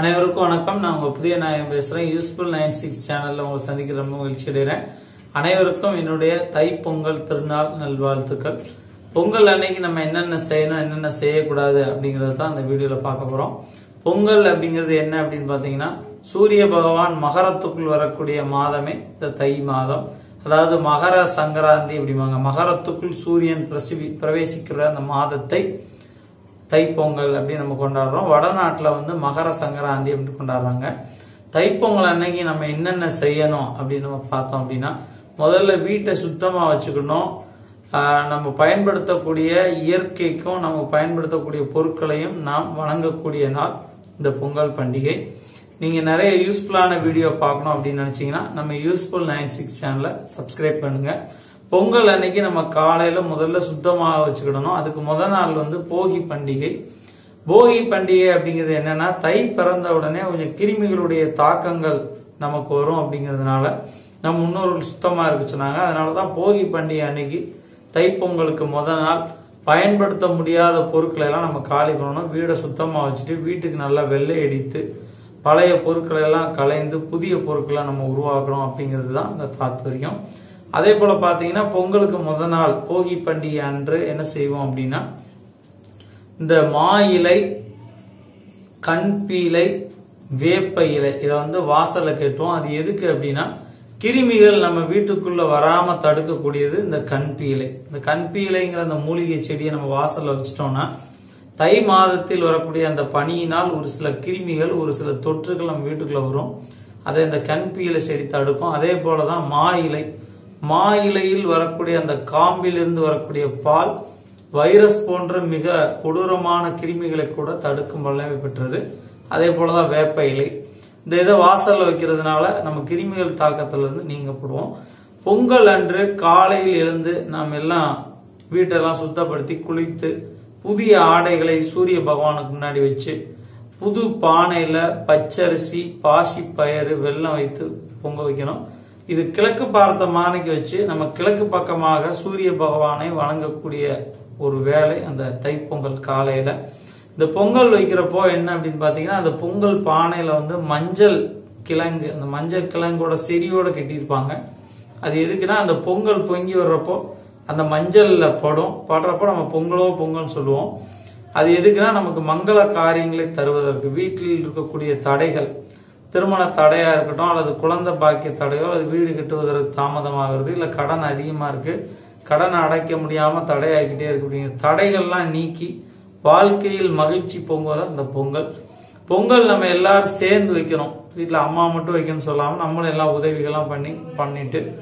அனைவருக்கும் வணக்கம். நான் உங்க புதிய நாயகம் பேசுறேன். யூஸ்ஃபுல் நைன் சிக்ஸ் சேனல்ல உங்களை சந்திக்கிற ரொம்ப மகிழ்ச்சி அடைகிறேன். அனைவருக்கும் என்னுடைய தைப்பொங்கல் திருநாள் நல்வாழ்த்துக்கள். பொங்கல் அன்னைக்கு நம்ம என்னென்ன செய்யணும் என்னென்ன செய்யக்கூடாது அப்படிங்கிறது தான் அந்த வீடியோல பார்க்க போறோம். பொங்கல் அப்படிங்கிறது என்ன அப்படின்னு பாத்தீங்கன்னா சூரிய பகவான் மகரத்துக்குள் வரக்கூடிய மாதமே இந்த தை மாதம். அதாவது மகர சங்கராந்தி அப்படிம்பாங்க. மகரத்துக்குள் சூரியன் பிரசி பிரவேசிக்கிற அந்த மாதத்தை தைப்பொங்கல் அப்படின்னு நம்ம கொண்டாடுறோம். வடநாட்டில் வந்து மகர சங்கராந்தி அப்படின்னு கொண்டாடுறாங்க. தைப்பொங்கல் அன்னைக்கு நம்ம என்னென்ன செய்யணும் அப்படின்னு நம்ம பார்த்தோம் அப்படின்னா முதல்ல வீட்டை சுத்தமாக வச்சுக்கணும். நம்ம பயன்படுத்தக்கூடிய இயற்கைக்கும் நம்ம பயன்படுத்தக்கூடிய பொருட்களையும் நாம் வணங்கக்கூடிய நாள் இந்த பொங்கல் பண்டிகை. நீங்கள் நிறைய யூஸ்ஃபுல்லான வீடியோ பார்க்கணும் அப்படின்னு நினச்சிங்கன்னா நம்ம யூஸ்ஃபுல் நைன் சிக்ஸ் சேனலை சப்ஸ்கிரைப் பண்ணுங்கள் பொங்கல் அன்னைக்கு நம்ம காலையில முதல்ல சுத்தமாக வச்சுக்கிடணும். அதுக்கு முதல் நாள் வந்து போகி பண்டிகை. போகி பண்டிகை அப்படிங்கிறது என்னன்னா தை பிறந்த உடனே கொஞ்சம் கிருமிகளுடைய தாக்கங்கள் நமக்கு வரும் அப்படிங்கிறதுனால நம் முன்னோர்கள் சுத்தமாக இருக்க சொன்னாங்க. அதனாலதான் போகி பண்டிகை அன்னைக்கு தைப்பொங்கலுக்கு முதல் நாள் பயன்படுத்த முடியாத பொருட்களை எல்லாம் நம்ம காலி பண்ணணும். வீடை சுத்தமாக வச்சுட்டு வீட்டுக்கு நல்லா வெள்ளை அடித்து பழைய பொருட்களை எல்லாம் கலைந்து புதிய பொருட்களை நம்ம உருவாக்கணும் அப்படிங்கிறது தான் அந்த தாத்பரியம். அதே போல பாத்தீங்கன்னா பொங்கலுக்கு முத நாள் போகி பண்டிகை அன்று என்ன செய்வோம் அப்படின்னா இந்த மா இலை கண்பீலை வேப்ப இலை இதை வந்து வாசலில் கட்டுவோம். அது எதுக்கு அப்படின்னா கிருமிகள் நம்ம வீட்டுக்குள்ள வராம தடுக்கக்கூடியது இந்த கண்பீலை இந்த கண்பீலைங்கிற அந்த மூலிகை செடியை நம்ம வாசல்ல வச்சிட்டோம்னா தை மாதத்தில் வரக்கூடிய அந்த பனியினால் ஒரு சில கிருமிகள் ஒரு சில தொற்றுகள் நம்ம வீட்டுக்குள்ள வரும். அதை இந்த கண்பீலை செடி தடுக்கும். அதே போலதான் மா இலை. மா இலையில் வரக்கூடிய அந்த காம்பிலிருந்து வரக்கூடிய பால் வைரஸ் போன்ற மிக கொடூரமான கிருமிகளை கூட தடுக்கும் வல்லமை பெற்றது. அதே போலதான் வேப்ப இலை. இந்த இதை வாசல்ல வைக்கிறதுனால நம்ம கிருமிகள் தாக்கத்திலிருந்து நீங்கப்படுவோம். பொங்கல் அன்று காலையில் எழுந்து நாம் எல்லாம் வீட்டெல்லாம் சுத்தப்படுத்தி குளித்து புதிய ஆடைகளை சூரிய பகவானுக்கு முன்னாடி வச்சு புது பானையில பச்சரிசி பாசி பயிறு வெள்ளம் வைத்து பொங்க வைக்கணும். இது கிழக்கு பார்த்த மானைக்கு வச்சு நம்ம கிழக்கு பக்கமாக சூரிய பகவானை வணங்கக்கூடிய ஒரு வேலை அந்த தைப்பொங்கல் காலையில. இந்த பொங்கல் வைக்கிறப்போ என்ன அப்படின்னு பாத்தீங்கன்னா அந்த பொங்கல் பானையில வந்து மஞ்சள் கிழங்கு அந்த மஞ்சள் கிழங்கோட செடியோட கட்டியிருப்பாங்க. அது எதுக்குன்னா அந்த பொங்கல் பொங்கி வர்றப்போ அந்த மஞ்சள்ல படும். படுறப்போ நம்ம பொங்கலோ பொங்கல்னு சொல்லுவோம். அது எதுக்குன்னா நமக்கு மங்கள காரியங்களை தருவதற்கு வீட்டில் இருக்கக்கூடிய தடைகள் திருமண தடையா இருக்கட்டும் அல்லது குழந்தை பாக்கிய தடையோ அல்லது வீடு கட்டுவதற்கு தாமதமாகிறது இல்ல கடன் அதிகமா இருக்கு கடனை அடைக்க முடியாம தடையாகிக்கிட்டே இருக்கு அப்படிங்கிற தடைகள்லாம் நீக்கி வாழ்க்கையில் மகிழ்ச்சி பொங்குவதான் இந்த பொங்கல். பொங்கல் நம்ம எல்லாரும் சேர்ந்து வைக்கணும். வீட்டில் அம்மா மட்டும் வைக்கணும்னு சொல்லாம நம்மளும் எல்லாம் உதவிகள்லாம் பண்ணி பண்ணிட்டு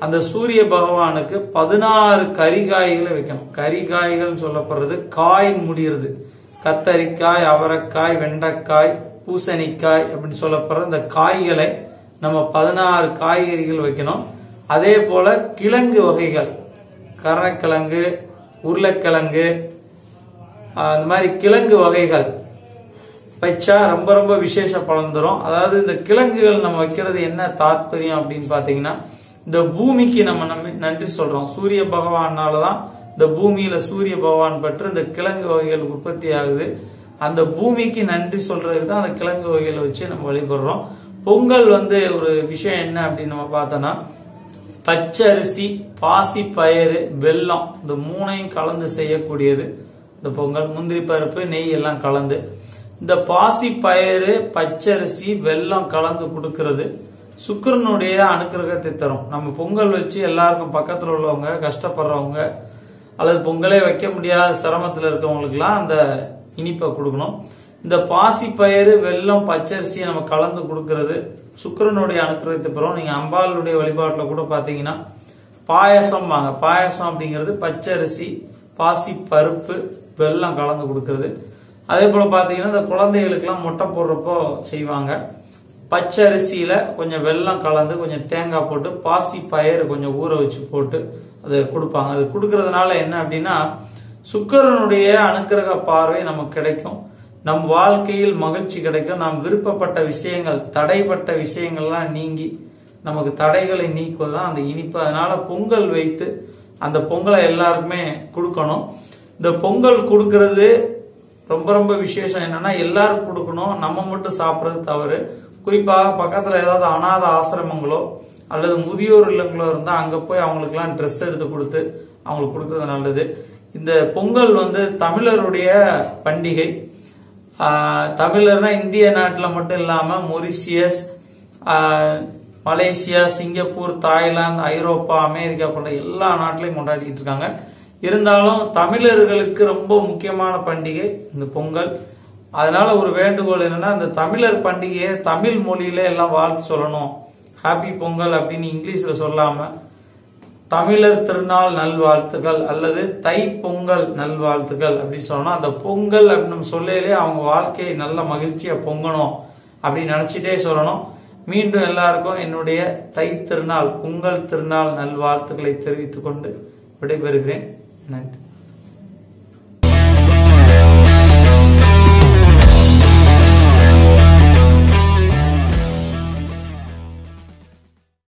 அந்த சூரிய பகவானுக்கு பதினாறு கரிகாய்களை வைக்கணும். கரிகாய்கள் சொல்லப்படுறது காய் முடிகிறது கத்தரிக்காய் அவரைக்காய் வெண்டைக்காய் பூசணிக்காய் அப்படின்னு சொல்லப்படுற இந்த காய்களை நம்ம பதினாறு காய்கறிகள் வைக்கணும். அதே போல கிழங்கு வகைகள். கரணக்கிழங்கு உருளைக்கிழங்கு அந்த மாதிரி கிழங்கு வகைகள். வச்சா ரொம்ப ரொம்ப விசேஷ பலன் தரும். அதாவது இந்த கிழங்குகள் நம்ம வைக்கிறது என்ன தாத்பரியம் அப்படின்னு பாத்தீங்கன்னா இந்த பூமிக்கு நம்ம நம்ம நன்றி சொல்றோம். சூரிய பகவானால தான் இந்த பூமியில சூரிய பகவான் பெற்று இந்த கிழங்கு வகைகள் உற்பத்தி ஆகுது. அந்த பூமிக்கு நன்றி சொல்றதுக்கு தான் அந்த கிழங்கு வகைகளை வச்சு நம்ம வழிபடுறோம். பொங்கல் வந்து ஒரு விஷயம் என்ன அப்படின்னு நம்ம பார்த்தோம்னா பச்சரிசி பாசி பயறு வெல்லம் இந்த மூணையும் கலந்து செய்யக்கூடியது. இந்த பொங்கல் முந்திரி பருப்பு நெய் எல்லாம் கலந்து. இந்த பாசி பயறு பச்சரிசி வெல்லம் கலந்து கொடுக்கறது. சுக்கரனுடைய அனுக்கிரகத்தை தரும். நம்ம பொங்கல் வச்சு எல்லாருக்கும் பக்கத்தில் உள்ளவங்க கஷ்டப்படுறவங்க அல்லது பொங்கலே வைக்க முடியாத சிரமத்தில் இருக்கவங்களுக்குலாம் அந்த இனிப்பை கொடுக்கணும். இந்த பாசி பயிறு வெல்லம் பச்சரிசியை நம்ம கலந்து கொடுக்கறது சுக்கரனுடைய அனுக்கிரகத்தை பெறும் நீங்க அம்பாளுடைய வழிபாட்டில் கூட பாத்தீங்கன்னா பாயசம் வாங்க. பாயசம் அப்படிங்கிறது பச்சரிசி பாசி பருப்பு வெல்லம் கலந்து கொடுக்கறது. அதே போல பாத்தீங்கன்னா இந்த குழந்தைகளுக்கெல்லாம் முட்டை போடுறப்போ செய்வாங்க. பச்சரிசியில கொஞ்சம் வெல்லம் கலந்து கொஞ்சம் தேங்காய் போட்டு பாசி பயிறு கொஞ்சம் ஊற வச்சு போட்டு அது கொடுப்பாங்க. அது கொடுக்கறதுனால என்ன அப்படின்னா சுக்கரனுடைய அனுக்கிரக பார்வை நமக்கு கிடைக்கும். நம் வாழ்க்கையில் மகிழ்ச்சி கிடைக்கும். நாம் விருப்பப்பட்ட விஷயங்கள் தடைப்பட்ட விஷயங்கள்லாம் நீங்கி நமக்கு தடைகளை நீக்குவதுதான் அந்த இனிப்பு. அதனால பொங்கல் வைத்து அந்த பொங்கலை எல்லாருக்குமே கொடுக்கணும். இந்த பொங்கல் கொடுக்கறது ரொம்ப ரொம்ப விசேஷம். என்னன்னா எல்லாருக்கும் கொடுக்கணும். நம்ம மட்டும் சாப்பிட்றது தவறு. குறிப்பாக பக்கத்துல ஏதாவது அனாத ஆசிரமங்களோ அல்லது முதியோர் இல்லங்களோ இருந்தால் அங்க போய் அவங்களுக்குலாம் ட்ரெஸ் எடுத்து கொடுத்து அவங்களுக்கு கொடுக்கறது நல்லது. இந்த பொங்கல் வந்து தமிழருடைய பண்டிகை. தமிழர்னா இந்திய நாட்டில் மட்டும் இல்லாமல் மொரிஷியஸ் மலேசியா சிங்கப்பூர் தாய்லாந்து ஐரோப்பா அமெரிக்கா போன்ற எல்லா நாட்டிலையும் கொண்டாடிட்டு இருக்காங்க. இருந்தாலும் தமிழர்களுக்கு ரொம்ப முக்கியமான பண்டிகை இந்த பொங்கல். அதனால ஒரு வேண்டுகோள் என்னன்னா இந்த தமிழர் பண்டிகையை தமிழ் மொழியில எல்லாம் வாழ்த்து சொல்லணும். ஹாப்பி பொங்கல் அப்படின்னு இங்கிலீஷ்ல சொல்லாமல் தமிழர் திருநாள் நல்வாழ்த்துக்கள் அல்லது தை பொங்கல் நல்வாழ்த்துக்கள் அப்படி சொல்லணும். அந்த பொங்கல் அப்படின்னு சொல்லையிலே அவங்க வாழ்க்கையை நல்ல மகிழ்ச்சியா பொங்கணும் அப்படின்னு நினைச்சிட்டே சொல்லணும். மீண்டும் எல்லாருக்கும் என்னுடைய தை திருநாள் பொங்கல் திருநாள் நல்வாழ்த்துக்களை தெரிவித்துக் கொண்டு விடைபெறுகிறேன். நன்றி.